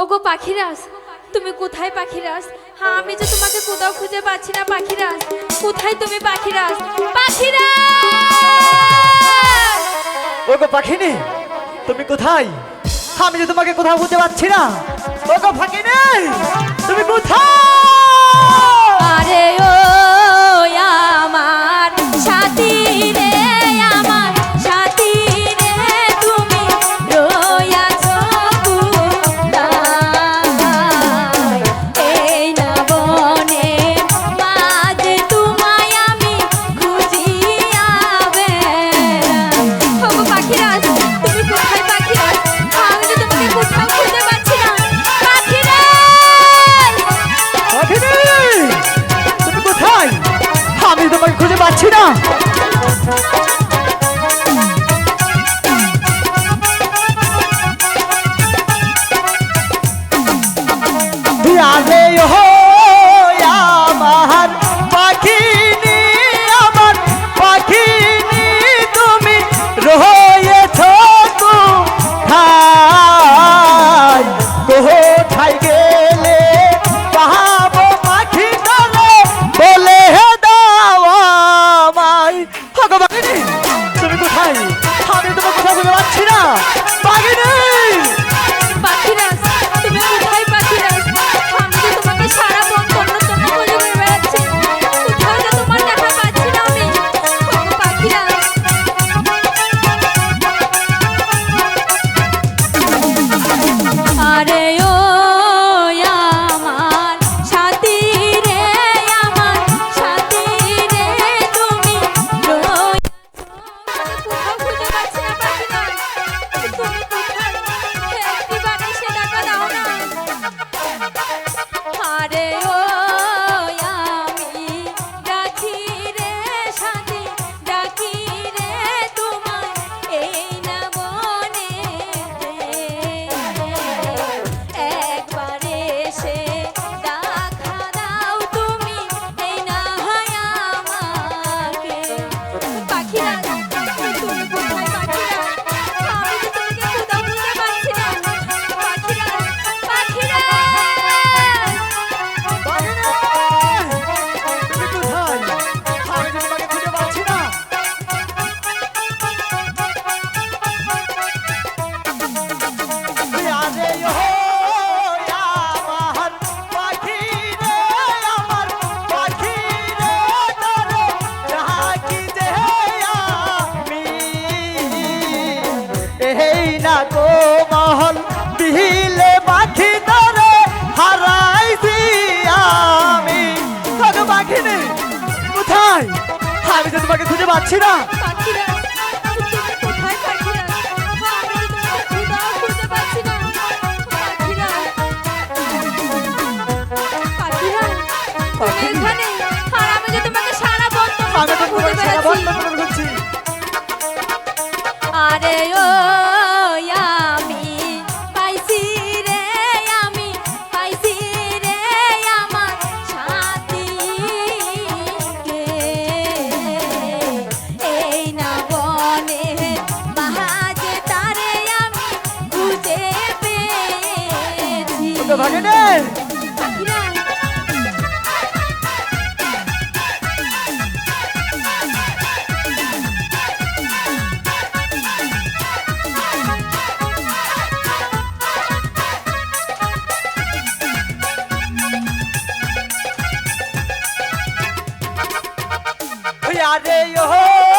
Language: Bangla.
ওগো পাখিরাজ, তুমি কোথায় পাখিরাজ? হ্যাঁ আমি যে তোমাকে কোথাও খুঁজে পাচ্ছি না, পাখিরাজ। কোথায় তুমি পাখিরাজ? পাখিরাজ! ওগো পাখিনি, তুমি কোথায়? হ্যাঁ, আমি যে তোমাকে কোথাও খুঁজে পাচ্ছি না। ওগো পাখিনি, তুমি কোথায়? 살게 আমি তো তোমাকে খুঁজে পাচ্ছি না পাচ্ছি না ভাগে রে আরে ও